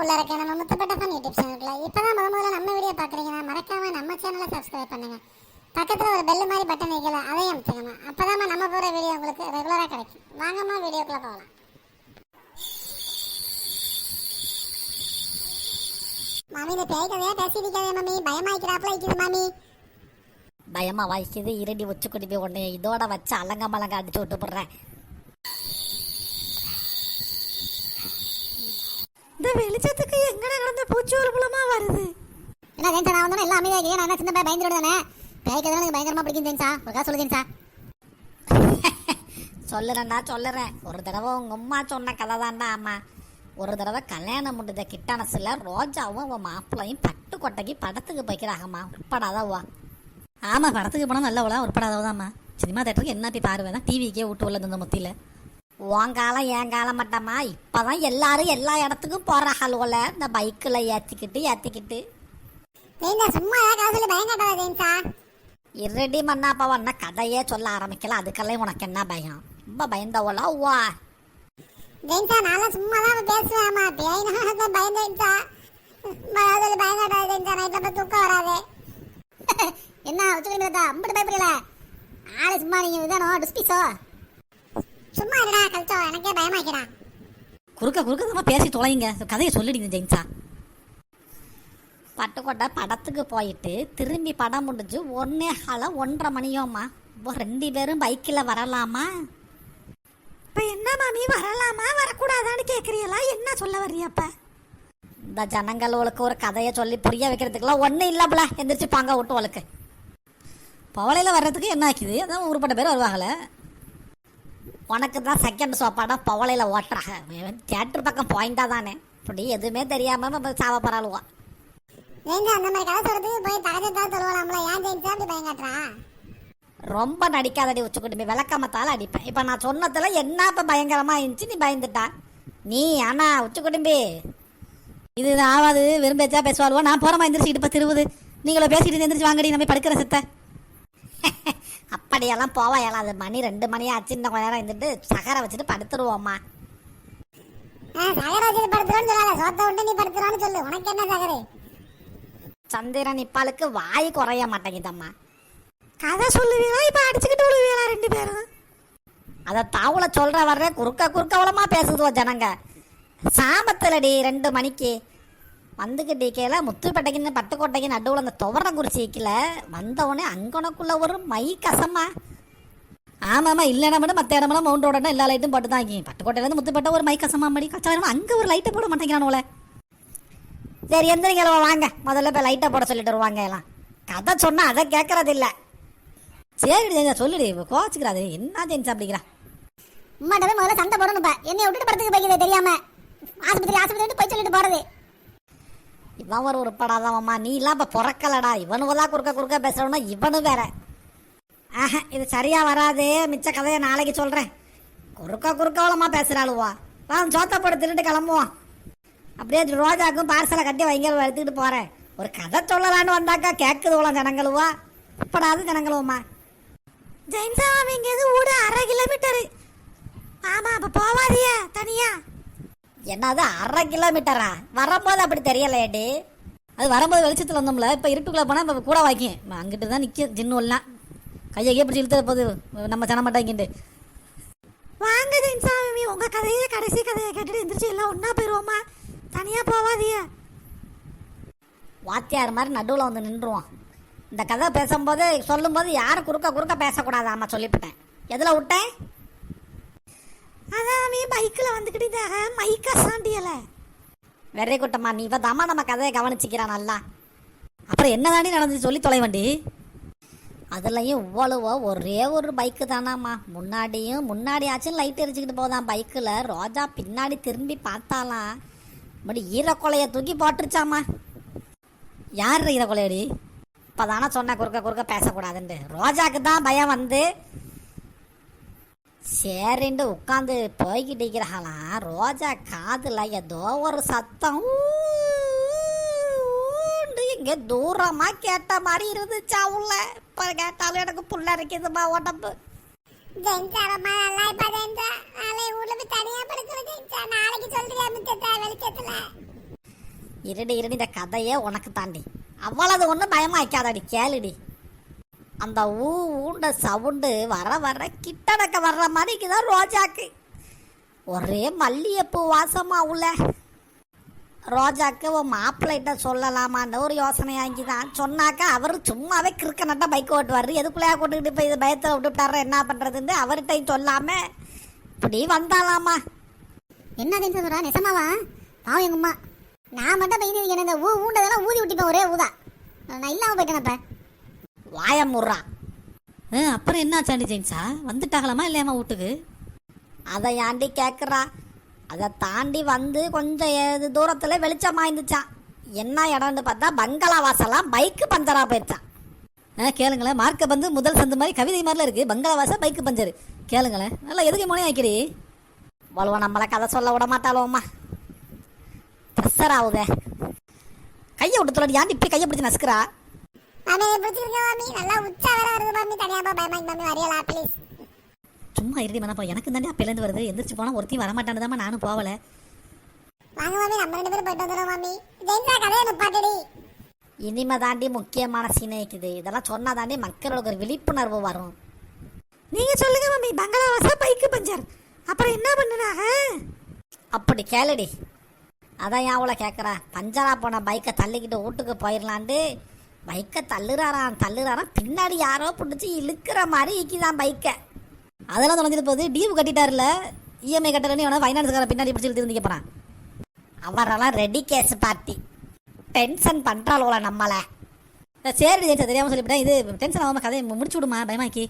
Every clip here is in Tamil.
உள்ள இருக்க நம்ம முத்துப்பட்ட ஃபன் யூடியூப் சேனலுக்குள்ள. இப்பதான் முத முதல்ல நம்ம வீடியோ பாக்குறீங்கன்னா மறக்காம நம்ம சேனலை சப்ஸ்கிரைப் பண்ணுங்க. பக்கத்துல ஒரு பெல் மாதிரி பட்டன் வைக்கல அதையும் அமைச்சுக்கணும் அப்பதான் நம்ம போற வீடியோ உங்களுக்கு ரெகுலரா கிடைக்கும். வாங்கம்மா வீடியோக்குள்ள போகலாம். மாமி இந்த பேய் கதையா பேசியிருக்காதே மாமி. பயமாய்க்கிறாப்ல இருக்குது மாமி. பயமா வாய்க்குது. இருடி உச்சி குடிப்பி போய் ஒன்று இதோட வச்சு அலங்க மலங்க அடிச்சு விட்டு போடுறேன் வெளிச்சத்துக்கு எங்கட கிடந்த பூச்சி ஒரு புலமா வருது? என்ன ஜென்சா நான் வந்தோம் எல்லாம் அமைதியா இருக்கீங்க நான் என்ன சின்ன பையன் பயந்துட்டு தானே பேய் கதை எனக்கு பயங்கரமா பிடிக்கும் ஜென்சா? ஒரு கதை சொல்லு ஜென்சா. சொல்லுறேன்டா சொல்லுறேன். ஒரு தடவை உங்க அம்மா சொன்ன கதை தான்டா ஆமா ஒரு தடவை கல்யாணம் முடிஞ்ச கிட்டானசில் ரோஜாவும் அவன் மாப்பிள்ளையும் பட்டு கொட்டைக்கு படத்துக்கு போய்க்கிறாங்கம்மா. உட்படாதவா ஆமா படத்துக்கு போனா நல்லவளா உட்படாதவதாம்மா சினிமா தேட்டருக்கு என்ன போய் பாருவேன்? தான் டிவிக்கே விட்டு உள்ள இந்த முத்தியில. உன் காலம் என் காலம் மட்டம்மா இப்பதான் எல்லாரும் எல்லா இடத்துக்கும் போறாங்கல்ல இந்த பைக்கில் ஏற்றிக்கிட்டு ஏற்றிக்கிட்டு ஜெயின்சா சும்மா ஏதாவது கதை சொல்லி பயம் காட்டாத ஜெயின்சா. இருடி மண்ணாப்பா ஒன்ன கதையே சொல்ல ஆரம்பிக்கல. அதுக்கெல்லாம் உனக்கு என்ன பயம்? ரொம்ப பயந்தவளா? வா ஜெயின்சா நான்லாம் சும்மா தான் பேசுவேன் அம்மா பேய்னா ஜெயின்சா. அதில் பயம் காட்டாத ஜெயின்சா. நைட்ல போய் தூக்கம் வராது. என்ன வச்சுக்கிட்டு அம்பிட்டு பயப்படல. ஆளு சும்மா நீங்க இதானோ டிஸ்பிஸோ சும்மா இருடா கல்ச்சோ எனக்கே பயமாக்கிறா குறுக்க குறுக்க நம்ம பேசி தொலைங்க. கதையை சொல்லிடுங்க ஜெயின்ஸா பட்டுக்கோட்டை படத்துக்கு போயிட்டு திரும்பி படம் முடிஞ்சு ஒன்னே கால ஒன்றரை மணியோம்மா. ரெண்டு பேரும் பைக்கில் வரலாமா? இப்போ என்ன மாமி வரலாமா? வரக்கூடாதான்னு கேட்குறீங்களா என்ன சொல்ல வர்றியப்ப இந்த ஜனங்களுக்கு ஒரு கதையை சொல்லி புரிய வைக்கிறதுக்குலாம் ஒன்றும் இல்லைப்பல எந்திரிச்சு பாங்க விட்டு உனக்கு. பவளையில் வர்றதுக்கு என்ன ஆக்குது? அதான் ஊருப்பட்ட பேர் வருவாங்களே. உனக்கு தான் செகண்ட் படம் பவளையில் ஓட்டுறாங்க. தியேட்டர் பக்கம் பாயிண்டா தானே. இப்படி எதுவுமே தெரியாம சாவ பரவாயில்லுவா ஜெயின்சா அந்த மாதிரி கதை சொல்றதுக்கு போய் தகஜத்தான் சொல்லுவாங்கல்ல ஏன் ஜெயின்சா அப்படி பயம் காட்டுறா ரொம்ப நடிக்காதடி உச்சக்குட்டி. போய் விளக்கமத்தால அடிப்பேன் இப்போ நான் சொன்னதுல என்ன இப்போ பயங்கரமா இருந்துச்சு நீ பயந்துட்டா. நீ ஆனா உச்சக்குடும்பி. இது ஆவாது. வெறும் பேச்சா பேசுவாளுவா. நான் போறமா எந்திரிச்சு இப்ப திருவுது. நீங்கள பேசிட்டு எந்திரிச்சு வாங்கடி நம்ம படுக்கிற செத்த. அப்படியெல்லாம் போவா இயலாது மணி ரெண்டு மணி ஆச்சு இன்னும் கொஞ்ச நேரம் இருந்துட்டு சகரை வச்சுட்டு படுத்துருவோம்மா. சகர வச்சு படுத்துறோன்னு சொல்லாத சோத்த விட்டு நீ படுத்துறான்னு சொல்லு உனக்கு என்ன சகரு? சந்திரன் இப்பாளுக்கு வாய் குறைய மாட்டேங்குதம்மா. கதை சொல்லுவீங்களா? இப்ப அடிச்சுக்கிட்டு விழுவீங்களா ரெண்டு பேரும்? அதை தாவுல சொல்ற வர்ற குறுக்க குறுக்கவளமா பேசுதுவோ ஜனங்க. சாமத்திலடி ரெண்டு மணிக்கு. வந்துக்கிட்டு கீழே முத்துப்பேட்டைக்கு பட்டுக்கோட்டைக்கு நடுவில் அந்த துவர குறிச்சிக்கல வந்தவொடனே அங்கனக்குள்ள ஒரு மை கசமா ஆமாமா இல்லைனா மட்டும் மற்ற இடமெல்லாம் மவுண்ட் ரோடனா எல்லா லைட்டும் போட்டு தான் பட்டுக்கோட்டையிலேருந்து முத்துப்பட்டை ஒரு மை கசமா மடி கச்சாயிரம் அங்கே ஒரு லைட்டை போட மாட்டேங்கிறானுல சரி எந்திரிங்க வாங்க. முதல்ல போய் லைட்டை போட சொல்லிட்டு வருவாங்க எல்லாம். கதை சொன்னால் அதை கேட்கறது இல்லை. சரி சொல்லிடு சொல்லுடி கோச்சுக்கிறாது என்ன ஜெயிச்சா அப்படிங்கிறா? உம்மாட்ட முதல்ல சண்டை போடணும் பா என்னை விட்டுட்டு படத்துக்கு போய்க்கிறது தெரியாம. ஆஸ்பத்திரி ஆஸ்பத்திரி போய் சொல்லிட்டு போறது. இவன் ஒரு உருப்படாதவம்மா. நீ எல்லாம் இப்ப பிறக்கலடா. இவனுவெல்லாம் குறுக்க குறுக்க பேசுறவனா இவனு வேற. ஆஹா இது சரியா வராது. மிச்ச கதையை நாளைக்கு சொல்றேன். குறுக்க குறுக்கவளமா பேசுகிறாளுவா வா சோத்த போட்டு திருட்டு கிளம்புவோம் அப்படியே ரோஜாக்கும் பார்சலை கட்டி வைங்க எடுத்துக்கிட்டு போகிறேன் ஒரு கதை சொல்லலான்னு வந்தாக்கா கேட்குதுவலாம் ஜனங்களுவா. உப்படாது ஜனங்களுவம்மா. ஜெயின்சா இங்கே எது ஊடு அரை கிலோ ஆமா அப்ப போவாதிய தனியா என்னது அரை கிலோமீட்டரா? வரும்போது அப்படி தெரியலையேடி. அது வரும்போது வெளிச்சத்தில் வந்தோம்ல இப்போ இருட்டுக்குள்ளே போனால் இப்போ கூட வாக்கியும் அங்கிட்டு தான் நிற்கும் ஜின்னுலாம் கையை கையை பிடிச்சி இழுத்து போகுது நம்ம சனமாட்டாங்கிட்டு வாங்க சாமி உங்கள் கதையே கடைசி கதையை கேட்டுட்டு எந்திரிச்சு எல்லாம் ஒன்றா போயிடுவோமா தனியாக போவாதிய வாத்தியார் மாதிரி நடுவில் வந்து நின்றுவோம் இந்த கதை பேசும்போது சொல்லும்போது யாரும் குறுக்க குறுக்க பேசக்கூடாதாம்மா சொல்லிவிட்டேன் எதில் விட்டேன்? அதான் அவன் பைக்கில் வந்துக்கிட்டு இந்த மைக்கா சாண்டியல. வெறி குட்டம்மா நீ இப்போ நம்ம கதையை கவனிச்சிக்கிறான் நல்லா. அப்புறம் என்னதாண்டி நடந்துச்சு சொல்லி தொலை வண்டி இவ்வளவோ ஒரே ஒரு பைக்கு தானாம்மா. முன்னாடியும் முன்னாடி ஆச்சும் லைட் எரிச்சுக்கிட்டு போதான் பைக்கில். ரோஜா பின்னாடி திரும்பி பார்த்தாலாம். இப்படி ஈரக்கொலையை தூக்கி போட்டுருச்சாம்மா. யார் ஈரக்கொலையடி? கொலையடி இப்போ தானே சொன்ன குறுக்க குறுக்க பேசக்கூடாதுன்ட்டு. ரோஜாக்கு தான் பயம் வந்து சரின்ட்டு உட்காந்து போய்கிட்டு இருக்கிறாங்களாம் ரோஜா காதுல ஏதோ ஒரு சத்தம். இங்க தூரமா கேட்ட மாதிரி இருந்துச்சு உள்ள? இப்ப கேட்டாலும் எனக்கு புள்ள இருக்குதுமா உடம்பு. ஜெயின்சா ரொம்ப நல்லா இப்ப ஜெயின்சா நாளை ஊர்ல போய் தனியா படுக்கிற ஜெயின்சா நாளைக்கு சொல்றியா மிச்சத்தை வெளிச்சத்துல? இருடி இருடி இந்த கதையே உனக்கு தாண்டி. அவ்வளவு ஒன்றும் பயமா வைக்காதடி கேளுடி. அந்த ஊ ஊண்ட சவுண்டு வர வர கிட்டடக்க வர்ற மாதிரிக்கு தான் ரோஜாக்கு. ஒரே மல்லிகைப்பூ வாசமா உள்ள. ரோஜாக்கு உன் மாப்பிள்ளைகிட்ட சொல்லலாமான்னு ஒரு யோசனை வாங்கி தான் சொன்னாக்கா அவர் சும்மாவே கிறுக்க நட்டா பைக் ஓட்டுவார். எதுக்குள்ளையா கொண்டுக்கிட்டு போய் இது பயத்தில் விட்டுட்டார என்ன பண்ணுறதுன்னு அவர்கிட்டையும் சொல்லாம இப்படி வந்தாலாமா என்ன சொல்கிறா சொல்றா நெசமாவா? பாவம் எங்கம்மா. நான் மட்டும் பயந்து எனக்கு இந்த ஊ ஊண்டதெல்லாம் ஊதி விட்டுப்பேன் ஒரே ஊதா. நான் இல்லாமல் போயிட்டேன் அப்போ வாயமுறா ஆ, அப்புறம் என்ன ஆச்சாண்டி ஜெயின்ஸா? வந்துட்டாகலாமா இல்லையாம்மா வீட்டுக்கு? அதை ஏண்டி கேட்குறா அதை தாண்டி வந்து கொஞ்சம் ஏது தூரத்தில் வெளிச்சமா இருந்துச்சான் என்ன இடம்னு பார்த்தா பங்களா வாசலாம் பைக்கு பஞ்சரா போயிடுச்சான் ஆ கேளுங்களேன் மார்க்க பந்து முதல் சந்து மாதிரி கவிதை மாதிரிலாம் இருக்கு. பங்களாவாச பைக்கு பஞ்சர். கேளுங்களேன் நல்லா எதுக்கு முனையா வைக்கிறீ வலுவ நம்மளை கதை சொல்ல விட மாட்டாளோம்மா ப்ரெஷர் ஆகுதே கையை விட்டு தொலைடி ஏன்டி இப்படி கையை பிடிச்சி நசுக்கிறா? மாமி என்னை பிடிச்சிருங்க மாமி? நல்லா உச்சா வேற வருது மாமி. தனியா போ பயமா இருக்கு மாமி. வரையலா ப்ளீஸ் சும்மா இருடி மனப்பா. எனக்கு தாண்டி அப்பையிலேருந்து வருது. எந்திரிச்சு போனால் ஒருத்தையும் வரமாட்டான்னு நானும் போகல. வாங்க மாமி நம்ம ரெண்டு பேரும் போயிட்டு வந்துடும் மாமி. ஜெயின்ஸா கதையை நிப்பாட்டடி இனிமே தாண்டி முக்கியமான சீனை இருக்குது. இதெல்லாம் சொன்னா தாண்டி மக்களுக்கு ஒரு விழிப்புணர்வு வரும். நீங்க சொல்லுங்க மம்மி பங்களாவாச பைக்கு பஞ்சர். அப்புறம் என்ன பண்ணுனாக அப்படி கேளுடி. அதான் ஏன் அவ்வளோ கேட்குறா பஞ்சரா போன பைக்கை தள்ளிக்கிட்டு வீட்டுக்கு போயிடலான்ட்டு பைக்கை தள்ளுறாராம் தள்ளுறாராம். பின்னாடி யாரோ பிடிச்சி இழுக்கிற மாதிரி இக்கிதான் பைக்கை. அதெல்லாம் தொலைஞ்சது போது டியூ கட்டிட்டார்ல இஎம்ஐ கட்டலன்னு எவனா ஃபைனான்ஸ்கார பின்னாடி பிடிச்சி இழுத்து போகிறான் அவரெல்லாம் ரெடி கேஸ் பார்ட்டி டென்ஷன் பண்ணுறாளோல நம்மளை. சரி ஜெயிச்சா தெரியாமல் சொல்லிவிட்டேன். இது டென்ஷன் ஆகாம கதையை முடிச்சு விடுமா? பயமாக்கி.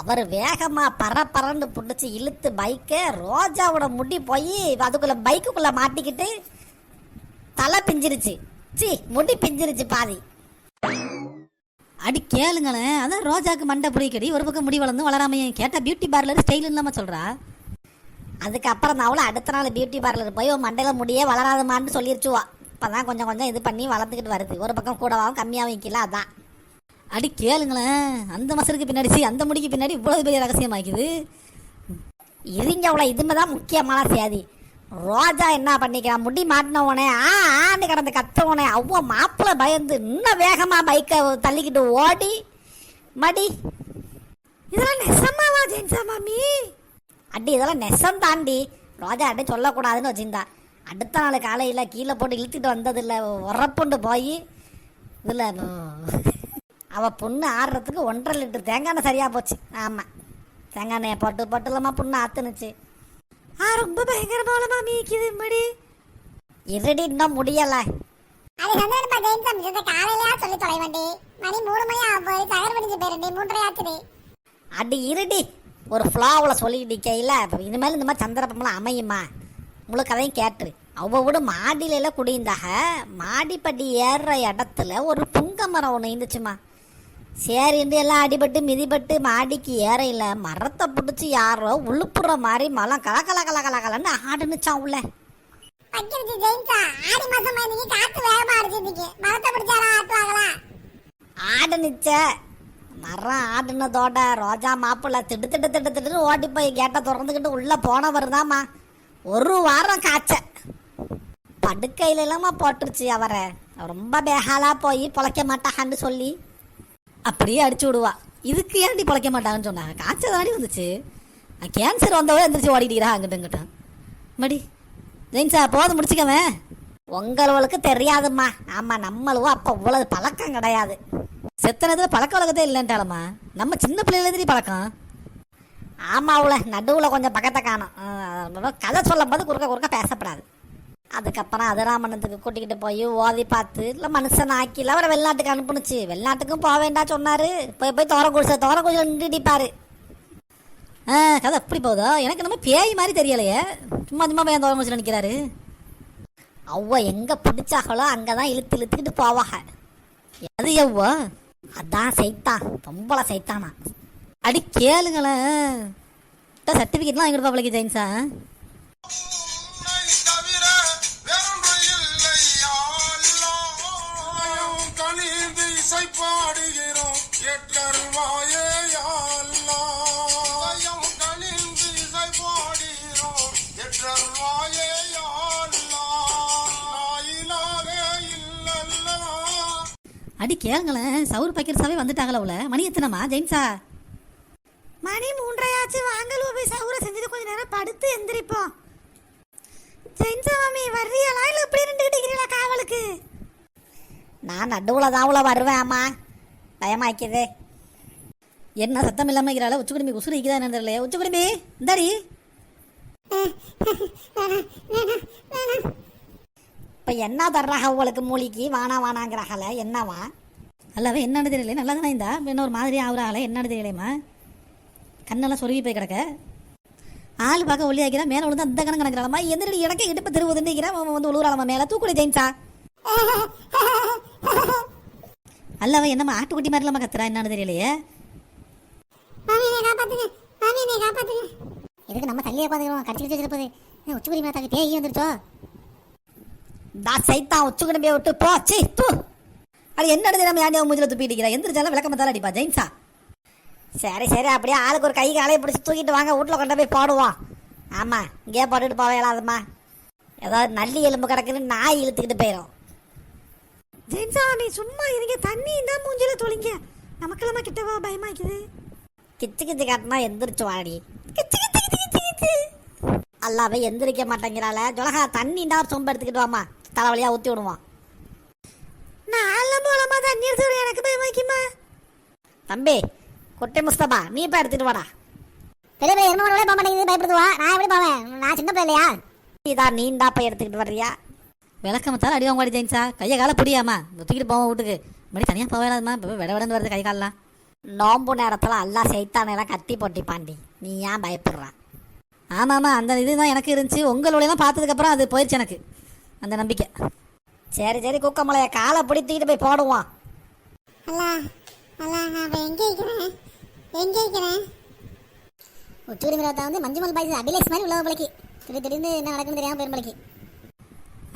அவர் வேகமாக பற பறன்னு பிடிச்சி இழுத்து பைக்கை ரோஜாவோட முடி போய் அதுக்குள்ளே பைக்குக்குள்ளே மாட்டிக்கிட்டு தலை பிஞ்சிருச்சு. சி முடி பிஞ்சிருச்சு பாதி. அடி கேளுங்களேன் அதான் ரோஜாக்கு மண்டை புடிக்கடி ஒரு பக்கம் முடி வளர்ந்து வளராமையே. கேட்டால் பியூட்டி பார்லர் ஸ்டைல் இல்லாமல் சொல்கிறா அதுக்கப்புறம் தான் அவளை அடுத்த நாள் பியூட்டி பார்லர் போய் உன் மண்டையில முடியே வளராதுமான்னு சொல்லிருச்சுவா. இப்பதான் கொஞ்சம் கொஞ்சம் இது பண்ணி வளர்ந்துக்கிட்டு வருது. ஒரு பக்கம் கூடவாகவும் கம்மியாகவும் வைக்கல அதான். அடி கேளுங்களேன் அந்த மசருக்கு பின்னாடி சீ, அந்த முடிக்கு பின்னாடி இவ்வளோ பெரிய ரகசியமாக்குது இருங்கவள இதுமே தான் முக்கியமான சேதி ரோஜா என்ன பண்ணிக்கிறான்? முடி மாட்டினவனே. ஆ ஆண்டு கிடந்து கத்தவனே. அவ்வளோ மாப்பிள்ளை பயந்து இன்னும் வேகமாக பைக்கை தள்ளிக்கிட்டு ஓடி. மடி. இதெல்லாம் நெசமாவா ஜெயின்ஸா மாமி? அடி இதெல்லாம் நெசம் தாண்டி ரோஜா அடி சொல்லக்கூடாதுன்னு வச்சிருந்தா. அடுத்த நாள் காலையில் கீழே போட்டு இழுத்துட்டு வந்ததில்ல உரப்புண்டு போய் இதில் அவள் பொண்ணு ஆடுறதுக்கு ஒன்றரை லிட்டர் தேங்காய் எண்ணெய் சரியாக போச்சு. ஆமாம் தேங்காய் போட்டு பட்டு இல்லாமல் பொண்ணு ஆத்துனுச்சு. ஆ ரொம்ப பயங்கரமான மாமி இது மடி இருடி இன்னும் முடியலை. அது சந்தேகப்பா ஜெயின்ஸா மிச்சத்தை காலையிலயா சொல்லி தொலை வண்டி. மணி மூணு மணி ஆக போய் தகர் படிச்சு போயிருண்டி மூன்றரை ஆச்சுடி அடி இருடி. ஒரு ஃப்ளாவில் சொல்லிக்கிட்டு நிற்கையில் இனிமேல் இந்த மாதிரி சந்திரப்பமெல்லாம் அமையுமா? முழு கதையும் கேட்டுரு. விட மாடியில குடியிருந்தாக மாடிப்பட்டி ஏறுற இடத்துல ஒரு புங்க மரம் ஒன்று இருந்துச்சுமா? சரிண்டு எல்லாம் அடிபட்டு மிதிப்பட்டு மாடிக்கு ஏறையில மரத்தை பிடிச்சி யாரோ உழுப்புற மாதிரி மலம் கல கல கல கல கலன்னு ஆடுனுச்சான் உள்ள. ஆடுனுச்ச. மரம் ஆடுனதோட ரோஜா மாப்பிள்ளை திட்டு திட்டு திட்டு திட்டு ஓடி போய் கேட்டை திறந்துக்கிட்டு உள்ள போனவர் தாம்மா. ஒரு வாரம் காய்ச்ச. படுக்கையில எல்லாமா போட்டுருச்சு அவரை. ரொம்ப பேகாலா போய் பொழைக்க மாட்டான்னு சொல்லி. அப்படியே அடிச்சு விடுவா. இதுக்கு ஏன்டி பழைக்க மாட்டாங்கன்னு சொன்னாங்க? காய்ச்சல் தானே வந்துச்சு. கேன்சர் வந்தவங்க எந்திரிச்சு ஓடிக்கிறா அங்கிட்ட இங்கிட்ட மடி ஜெயின்ஸா போது முடிச்சுக்கவேன் உங்களுக்கு தெரியாதும்மா. ஆமாம் நம்மளும் அப்போ இவ்வளவு பழக்கம் கிடையாது. செத்த பழக்க வழக்கத்தே இல்லைன்ட்டாலம்மா. நம்ம சின்ன பிள்ளையில தெரியும் பழக்கம். ஆமா அவளை நடுவில் கொஞ்சம் பக்கத்தை காணும். கதை சொல்லும் போது குறுக்க குறுக்க பேசப்படாது. அதுக்கப்புறம் அதிராமணத்துக்கு கூட்டிக்கிட்டு போய் ஓதி பார்த்து இல்லை மனுஷன் ஆக்கில அவரை வெளிநாட்டுக்கு அனுப்புனுச்சு வெளிநாட்டுக்கும் போக வேண்டாம் சொன்னாரு. போய் போய் தோர குடிசை தோர குடிசை நின்றுடிப்பாரு ஆ கதை எப்படி போகுதோ? எனக்கு நம்ம பேய் மாதிரி தெரியலையே. சும்மா சும்மா பையன் தோற முடிச்சு நிற்கிறாரு அவ்வ எங்க பிடிச்சாங்களோ அங்கதான் இழுத்து இழுத்துக்கிட்டு போவாங்க. அது எவ்வோ? அதான் சைத்தான். பொம்பளை சைத்தானா. அடி கேளுங்களேன். சர்டிஃபிகேட்லாம் வாங்கி கொடுப்பா பிள்ளைக்கு ஜெயின்ஸா கேட்டருவாயே யாழ்லா? தயம் கணிந்து இசை போடிரும். கேட்டருவாயே யாழ்லா? நாயிலாரே இல்லல்லா. அடி கேளுங்களேன் சவுர் பக்கீர்சாவே வந்துட்டாங்களா உள்ள. மணி எத்தனமா ஜெயின்ஸா மணி மூன்றையாச்சு. வாங்கல் போய் சவுரை செஞ்சுட்டு கொஞ்ச நேரம் படுத்து எந்திரிப்போம். ஜெயின்ஸா மாமி வர்றியலா இல்லை இப்படி ரெண்டு டிகிரியில காவலுக்கு? நான் நடுவுல தாவுல வருவேன் அம்மா. பயமாக்கிது என்ன சத்தம் இல்லாமல் இருக்கிறாள்? உச்சி குடும்பி உசுறு இருக்குதா என்னன்னு தெரியல உச்சி குடும்பி இந்தாடி. இப்போ என்ன தர்றாக அவளுக்கு மூலிக்கு? வானா வானாங்கிறாங்கள என்னவா? நல்லாவே என்னன்னு தெரியல நல்லா தானே இந்தா? இப்ப என்ன ஒரு மாதிரி ஆகுறாங்களே என்னன்னு தெரியலையம்மா. கண்ணெல்லாம் சொருகி போய் கிடக்க. ஆள் பார்க்க ஒல்லி மேலே விழுந்து அந்த கணக்கு கணக்கிறாளம்மா. எந்திரடி இடக்க இடுப்பு திருவுதுன்னு அவன் வந்து உழுவுறாளம்மா மேலே. தூக்குடி ஜெயின்ஸா. அல்லவ என்னம்மா ஆட்டுக்குட்டி மாதிரிலாமா கத்துறா? என்னன்னு தெரியலையே. என்னை என்னை இதுக்கு நம்ம தள்ளியே பார்த்துக்கிறோம் கடிச்சு வச்சு வச்சிருப்பது. உச்சுக்குடி மேத்தாக்கு பேய் வந்துருச்சோ? தா சைத்தான் உச்சி குடும்பியை விட்டு போ. சீ தூ அது தெரியாம ஏன்டி அவன் மூஞ்சில துப்பிட்டு இருக்கிறா எந்திரிச்சாலும் விளக்கமத்தால அடிப்பா ஜெயின்ஸா? சரி சரி அப்படியே ஆளுக்கு ஒரு கை காலையை பிடிச்சி தூக்கிட்டு வாங்க. வீட்டில் கொண்டு போய் போடுவோம். ஆமாம் இங்கேயே போட்டுட்டு போவே இல்லாதம்மா ஏதாவது நல்லி எலும்பு கிடக்குன்னு நாய் இழுத்துக்கிட்டு போயிடும் ஜென்சா நீ சும்மா இருங்க. தண்ணி இந்த மூஞ்சில தொலைங்க நமக்கெல்லாமா கிட்டவா பயமாக்குது? கிச்சு கிச்சு காட்டினா எந்திரிச்சு வாடி. கிச்சு கிச்சு கிச்சு கிச்சு கிச்சு. அல்லாவே எந்திரிக்க மாட்டேங்கிறாள. ஜொலகா தண்ணி இந்த ஒரு சொம்பு எடுத்துக்கிட்டு வாமா தலைவலியா ஊற்றி விடுவான். நான் மூலமா தண்ணி எடுத்து எனக்கு பயமாக்குமா தம்பி கொட்டை முஸ்தபா நீ இப்போ எடுத்துட்டு வாடா. பெரிய பெரிய என்ன போக பயப்படுத்துவா. நான் எப்படி போவேன்? நான் சின்ன பிள்ளையா? நீ தான் நீண்டா போய் எடுத்துக்கிட்டு வர்றியா? விளக்கமத்தால அடி வாங்க ஜெயின்ஸா கையை காலை பிடியாமா? தூக்கிட்டு போவோம் வீட்டுக்கு. மறுபடி தனியாக போவேலாமா இப்போ விட விடந்து வருது கை காலெலாம். நோம்பு நேரத்தில் அல்லா செய்தானெல்லாம் கத்தி போட்டி பாண்டி நீ ஏன் பயப்படுறா? ஆமாம்மா அந்த இதுதான் எனக்கு இருந்துச்சு. உங்களுடையலாம் பார்த்ததுக்கப்புறம் அது போயிடுச்சு எனக்கு. அந்த நம்பிக்கை. சரி சரி குக்கமலைய காலை பிடி தூக்கிட்டு போய் போடுவோம். அல்லா அல்லா நான் இப்போ எங்கே இருக்கிறேன்? எங்கே இருக்கிறேன்? உச்சூரி மிரவத்தை வந்து மஞ்சுமல் பாய்ஸ் அபிலேஷ் மாதிரி உள்ள பிள்ளைக்கு திடீர் திடீர்னு என்ன நடக்குன்னு தெரியாம போயிரும் பிள்ளைக்கு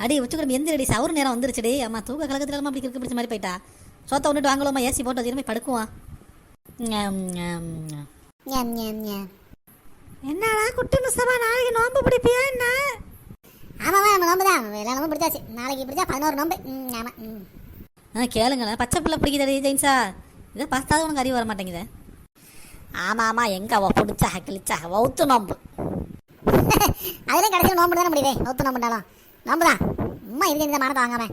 அடி உச்சக்கிழமை எந்த அடி சவுறு நேரம் வந்துருச்சுடி. அம்மா தூக்க கலக்கத்துல அப்படி கிறுக்கு பிடிச்ச மாதிரி போயிட்டா. சோத்த விட்டுட்டு வாங்கலாமா? ஏசி போட்டு போய் படுக்குவான். என்னடா குட்டி முஸ்தபா நாளைக்கு நோம்பு பிடிப்பியா என்ன? ஆமாவா நம்ம நோம்பு தான் எல்லா நோம்பு பிடிச்சாச்சு. நாளைக்கு பிடிச்சா பதினோரு நோம்பு. ம், ஆமா ம். ஆ கேளுங்களேன். பச்சை பிள்ளை பிடிக்குதடி ஜெயின்ஸா? இதை பார்த்தாது உனக்கு அறிவு வர மாட்டேங்குதே ஆமாம் ஆமாம் எங்கே அவ பிடிச்சா கிழிச்சா வவுத்து நோம்பு. அதுலயும் கடைசியில் நோம்பு தானே முடியுது? நூத்து நோம்புண்டாலும். நோம்பு தான் அம்மா இதுக்கு இந்த மானத்தை வாங்காம.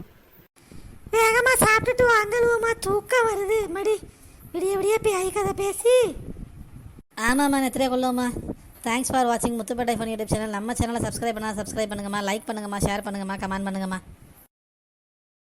வேகமா சாப்பிட்டுட்டு வாங்கலுவோமா தூக்கம் வருது. மடி விடிய விடிய பேய் கதை பேசி. ஆமாம்மா நெத்திரியா கொள்ளுவோம்மா தேங்க்ஸ் ஃபார் வாட்சிங் முத்துப்பேட்டை ஃபன் யூடியூப் சேனல் நம்ம சேனலை சப்ஸ்கிரைப் பண்ணால் சப்ஸ்கிரைப் பண்ணுங்கம்மா லைக் பண்ணுங்கம்மா ஷேர் பண்ணுங்கம்மா கமெண்ட் பண்ணுங்கம்மா.